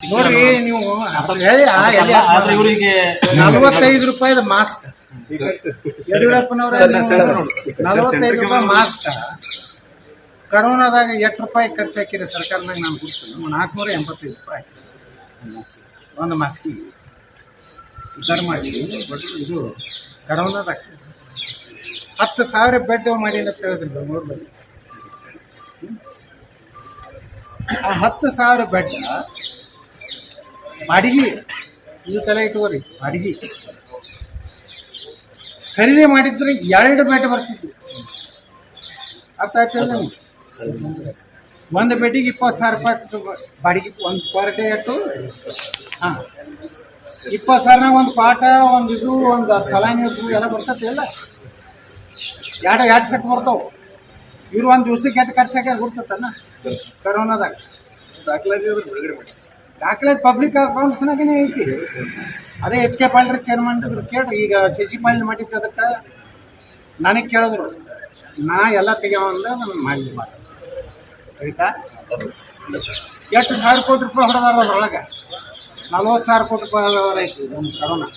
ನೋಡ್ರಿ ನೀವು ಆದ್ರೆ ಇವರಿಗೆ ನಲವತ್ತೈದು ರೂಪಾಯಿದ ಮಾಸ್ಕ್. ಯಡಿಯೂರಪ್ಪನವರ ನಲವತ್ತೈದು ರೂಪಾಯಿ ಮಾಸ್ಕ್. ಕರೋನಾದಾಗ ಎಷ್ಟು ರೂಪಾಯಿ ಖರ್ಚು ಹಾಕಿರಿ ಸರ್ಕಾರದಾಗ ನಾನು ಗುರ್ತು ನಾಲ್ಕುನೂರ ಎಂಬತ್ತೈದು ರೂಪಾಯಿ ಒಂದು ಮಾಸ್ಕಿಗೆ ಉದ್ದಾರ ಮಾಡಿದ್ವಿ. ಬಟ್ ಇದು ಕರೋನಾದಾಗ ಹತ್ತು ಸಾವಿರ ಬೆಡ್ ಮಾಡಿ ಅಂತ ಹೇಳಿದ್ರು ಬೆಂಗಳೂರಲ್ಲಿ ಆ ಹತ್ತು ಸಾವಿರ ಬೆಡ್ ಬಾಡಿಗೆ ಇದು ತಲೆ ಇಟ್ಕೋರಿ ಬಾಡಿಗೆ ಖರೀದಿ ಮಾಡಿದ್ರೆ ಎರಡು ಬೇಟೆ ಬರ್ತಿದ್ವಿ ಅರ್ಥ ಆಯ್ತಲ್ಲ ಒಂದು ಬೇಟಿಗೆ ಇಪ್ಪತ್ತು ಸಾವಿರ ರೂಪಾಯಿ ಬಾಡಿಗೆ ಒಂದು ಪರ್ ಡೇ ಅಟ್ಟು ಹಾಂ. ಇಪ್ಪತ್ತು ಸಾವಿರನಾಗ ಒಂದು ಪಾಠ, ಒಂದು ಇದು, ಒಂದು ಸಲಾನಿ ನೀರು ಎಲ್ಲ ಬರ್ತೈತಿ ಎಲ್ಲ. ಎರಡು ಎರಡು ಸೆಟ್ ಬರ್ತಾವೆ. ಇವ್ರು ಒಂದು ದಿವ್ಸಕ್ಕೆ ಎಷ್ಟು ಖರ್ಚಾಗ ಗೊತ್ತತ್ತನ ಕರೋನಾದಾಗ. ದಾಖಲೆ ಪಬ್ಲಿಕ್ ಅಕೌಂಟ್ಸ್ನಾಗೇನೆ ಐತಿ. ಅದೇ ಎಚ್ ಕೆ ಪಾಲ್ರಿ ಚೇರ್ಮನ್ ಕೇಳಿ ಈಗ ಶಶಿ ಪಾಲ್ ಮಾಡಿದ್ದು ಅದಕ್ಕೆ ನನಗೆ ಕೇಳಿದ್ರು. ನಾ ಎಲ್ಲ ತೆಗಿಯೋಂದ ನಾನು ಮಾಡಿ ಮಾಡ ಆಯ್ತಾ? ಎಷ್ಟು ಸಾವಿರ ಕೋಟಿ ರೂಪಾಯಿ ಹೊಡೆದಾರ ಅದ್ರೊಳಗೆ? ನಲ್ವತ್ತು ಸಾವಿರ ಕೋಟಿ ರೂಪಾಯಿ ಐತಿ ಒಂದು ಕರೋನಾ.